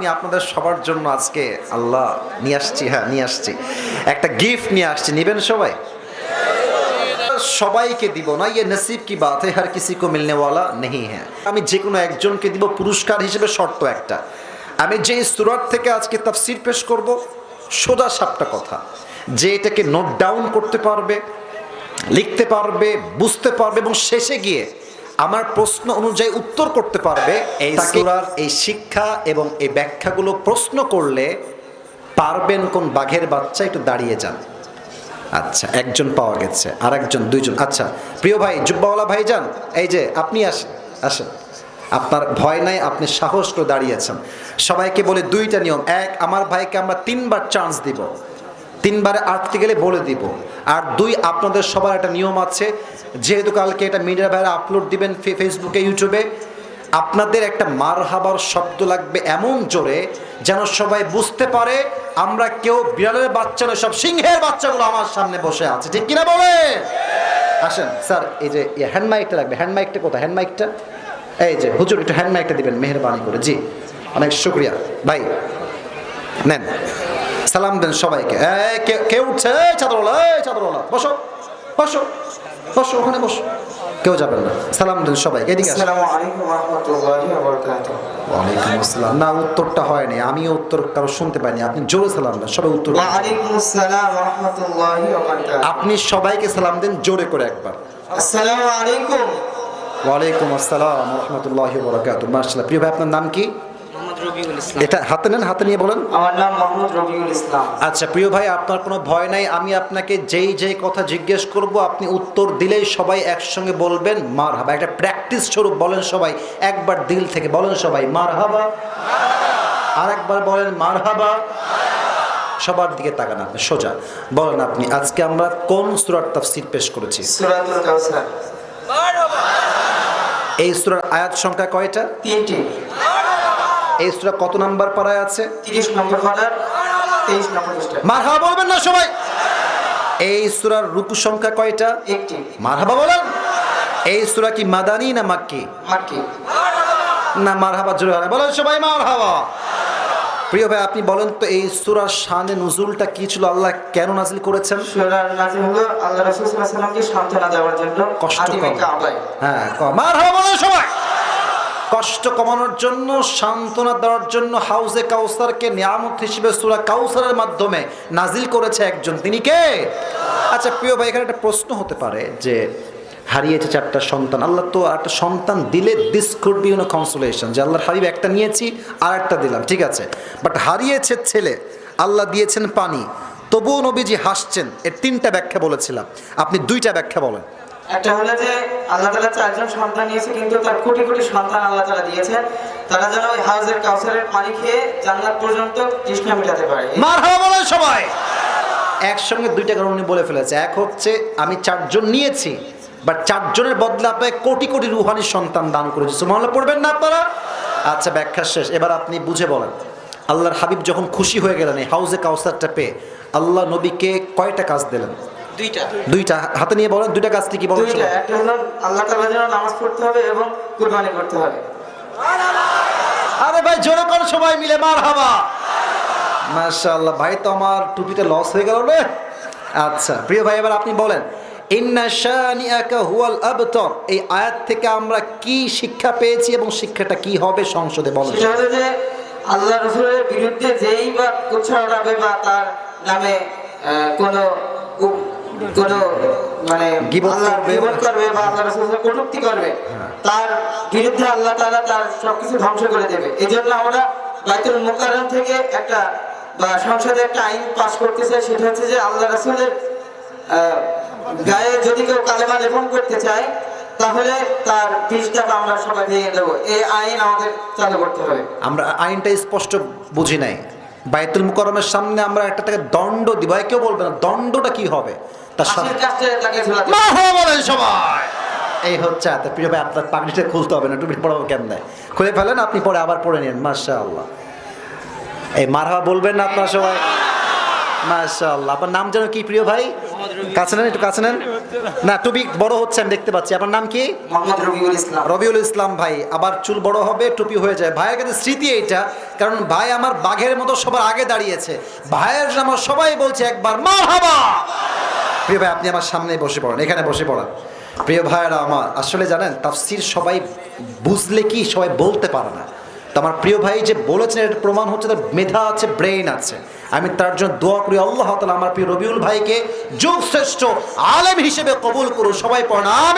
আমি আপনাদের সবার জন্য আজকে আল্লাহ নিয়ে আসছি হ্যাঁ নিয়ে আসছি। একটা গিফট নিয়ে আসছি, নেবেন সবাই? সবাইকে দিব না ইয়ে নসিব কি বাত হার কিসি কো মিলনে ওয়ালা নেই হ্যাঁ। আমি যে কোনো একজনকে দিব, পুরস্কার হিসেবে শর্ত একটা। আমি যে সুরাত থেকে আজকে তাফসির পেশ করব, সোজা সাপটা কথা। যে এটাকে নোট ডাউন করতে পারবে, লিখতে পারবে, বুঝতে পারবে এবং শেষে গিয়ে আমার প্রশ্ন অনুযায়ী উত্তর করতে পারবে। এই সুরার এই শিক্ষা এবং এই ব্যাখ্যাগুলো প্রশ্ন করলে পারবেন কোন বাঘের বাচ্চা? একটু দাঁড়িয়ে যান। আচ্ছা একজন পাওয়া গেছে আর একজন দুইজন। আচ্ছা প্রিয় ভাই জুব্বাওয়ালা ভাই যান এই যে আপনি আসেন আসেন। আপনার ভয় নাই আপনি সাহস করে দাঁড়িয়েছেন সবাইকে বলে দুইটা নিয়ম। এক আমার ভাইকে আমরা তিনবার চান্স দিব। তিনবারে আটতে গেলে বলে দিব। আর দুই, আপনাদের সবার একটা নিয়ম আছে, যেহেতু কালকে এটা মিডিয়া ভাইরা আপলোড দিবেন ফেসবুকে ইউটিউবে আপনাদের একটা মার হাবার শব্দ লাগবে এমন জোরে যেন সবাই বুঝতে পারে আমরা কেউ বিড়ালের বাচ্চা নয়, সব সিংহের বাচ্চাগুলো আমার সামনে বসে আছে। ঠিক কিনা বলে আসেন, স্যার, এই যে হ্যান্ড মাইকটা লাগবে। হ্যান্ড মাইকটা কোথায়? হ্যান্ড মাইকটা এই যে, হুজুর, একটু হ্যান্ড মাইকটা দিবেন, মেহরবানি করে। জি, অনেক শুক্রিয়া। ভাই, নেন। সালাম দেন সবাইকে। এই কে- কে উঠছে? এই চাদরওয়ালা এই বসো বসো বসো ওখানে বসো। কেউ যাবেন না। সালাম দেন এদিকে ওয়ালাইকুম আসসালাম। না উত্তরটা হয়নি। আমিও উত্তর কারও শুনতে পাইনি। আপনি জোরে সালাম দেন সবাই উত্তর আপনি সবাইকে সালাম দেন জোরে করে একবার। আসসালামু আলাইকুম। ওয়ালাইকুম আসসালাম রহমতুল্লাহ বরাকাত মার্শাল্লাহ প্রিয় ভাই আপনার নাম কি? রবিউল ইসলাম। এটা হাতে নেন হাতে নিয়ে বলেন। আমার নাম মোহাম্মদ রবিউল ইসলাম। আচ্ছা প্রিয় ভাই আপনার কোনো ভয় নাই আমি আপনাকে যেই যেই কথা জিজ্ঞেস করব আপনি উত্তর দিলেই সবাই একসঙ্গে বলবেন মার হাবা একটা প্র্যাকটিস স্বরূপ বলেন সবাই একবার দিল থেকে বলেন সবাই মার হাবা আর একবার বলেন মার হাবা সবার দিকে তাকান আপনি সোজা। বলেন আপনি আজকে আমরা কোন সুরার তাফসির পেশ করেছি? সূরাতুল কাউসার। এই সুরার আয়াত সংখ্যা কয়টা? তিনটি। এই সুরা কত নাম্বার পাড়ায় আছে? 30 নম্বর পারার 23 নম্বর মারহাবা বলবেন না সবাই। এই সুরার রুকু সংখ্যা কয়টা? মারহাবা বলেন। এই সুরা কি মাদানি না মাক্কি? মাক্কি। না মারহাবা জোরে হয় বলেন সবাই মারহাবা। প্রিয় ভাই আপনি বলেন তো এই সুরার শানে নুজুলটা কি ছিল? আল্লাহ কেন নাজিল করেছেন? সূরার নাযিল হলো আল্লাহ রাসূল সাল্লাল্লাহু আলাইহি সাল্লামকে সান্ত্বনা দেওয়ার জন্য কষ্ট কম। হ্যাঁ মারহাবা বলেন সবাই। কষ্ট কমানোর জন্য, সান্ত্বনা দেওয়ার জন্য হাউজে কাউসারকে নিয়ামত হিসেবে সুরা কাউসারের মাধ্যমে নাজিল করেছে একজন। তিনি কে? আচ্ছা প্রিয় ভাই, এখানে একটা প্রশ্ন হতে পারে যে হারিয়েছে চারটা সন্তান। আল্লাহ তো একটা সন্তান দিলে this could be you know consolation যে আল্লাহর হাবিব একটা নিয়েছি আর একটা দিলাম, ঠিক আছে? বাট হারিয়েছে ছেলে, আল্লাহ দিয়েছেন পানি। তবুও নবীজি হাসছেন। এর তিনটা ব্যাখ্যা বলেছিলাম। আপনি দুইটা ব্যাখ্যা বলেন। একটা হলো যে আল্লাহ তাআলা চারজন সন্তান নিয়েছে, কিন্তু তার কোটি কোটি সন্তান আল্লাহ তাআলা দিয়েছেন তারা যেন ওই হাউজের কাউসারের পানি খেয়ে জান্নাত পর্যন্ত তৃষ্ণা মেটাতে পারে। মার বলেন সবাই। একসঙ্গে দুইটা কারণ উনি বলে ফেলেছে। এক হচ্ছে, আমি চারজন নিয়েছি বাট চারজনের বদলে আপনাকে কোটি কোটি রুহানি সন্তান দান করেছি সুমাল্লাহ পড়বেন না আপনারা? আচ্ছা ব্যাখ্যা শেষ। এবার আপনি বুঝে বলেন। আল্লাহর হাবিব যখন খুশি হয়ে গেলেন, এই হাউজে কাউসারটা পেয়ে আল্লাহ নবীকে কয়টা কাজ দিলেন? দুইটা। দুইটা। হাতে নিয়ে বলেন দুইটা কাজটি কি বলেন দুইটা? একটা হলো আল্লাহ তাআলা যেন নামাজ পড়তে হবে এবং কুরবানি করতে হবে। আরে ভাই জোরে কর সবাই মিলে মার হাবা মাশাআল্লাহ ভাই তো আমার টুপিটা লস হয়ে গেল রে আচ্ছা প্রিয় ভাই এবার আপনি বলেন হুয়াল আবতর। এই আয়াত থেকে আমরা কি শিক্ষা পেয়েছি এবং শিক্ষাটা কি হবে সংসদে বলেন। যে আল্লাহ রসুলের বিরুদ্ধে যেই বা উচ্চারণাবে বা তার নামে কোনো কোনো মানে গীবত আল্লাহ করবে। বা আল্লাহ রসুলের কটূক্তি করবে তার বিরুদ্ধে আল্লাহ তাআলা তার সবকিছু ধ্বংস করে দেবে। এই জন্য আমরা বাইতুল মুকাররম থেকে একটা বা সংসদে একটা আইন পাস করতে চাই সেটা হচ্ছে যে আল্লাহ রসুলের গায়ে যদি কেউ কালেমা লেপন করতে চায় তাহলে তার বিষটাকে আমরা সবাই ভেঙে দেবো এই আইন আমাদের চালু করতে হবে। আমরা আইনটা স্পষ্ট বুঝি নাই। বাইতুল মুকরমের সামনে আমরা একটা থেকে দণ্ড দিব। ভাই কেউ বলবে না দণ্ডটা কি হবে? তার সাথে বলেন সবাই! এই হচ্ছে এত প্রিয় ভাই আপনার পাগড়িটা খুলতে হবে না টুপি পড়াবো কেমন? খুলে ফেলেন আপনি পরে আবার পড়ে নিন মাসা আল্লাহ এই মারহাবা বলবেন না আপনার সবাই। মাসা আল্লাহ আপনার নাম যেন কি প্রিয় ভাই? কাছে নেন একটু কাছে নেন। না টুপি বড় হচ্ছে আমি দেখতে পাচ্ছি। আপনার নাম কি? মোহাম্মদ রবিউল ইসলাম। রবিউল ইসলাম ভাই আবার চুল বড় হবে টুপি হয়ে যায়। ভাইয়ের কাছে স্মৃতি এইটা কারণ ভাই আমার বাঘের মতো সবার আগে দাঁড়িয়েছে। ভাইয়ের আমার সবাই বলছে একবার মা হাবা প্রিয় ভাই আপনি আমার সামনে বসে পড়েন এখানে বসে পড়েন। প্রিয় ভাইয়েরা আমার আসলে জানেন তাফসির সবাই বুঝলে কি সবাই বলতে পারে না। তো আমার প্রিয় ভাই যে বলেছেন, এর প্রমাণ হচ্ছে তার মেধা আছে ব্রেইন আছে। আমি তার জন্য দোয়া করি, আল্লাহ তালা আমার প্রিয় রবিউল ভাইকে যুগ শ্রেষ্ঠ আলেম হিসেবে কবুল করুন সবাই পড়ান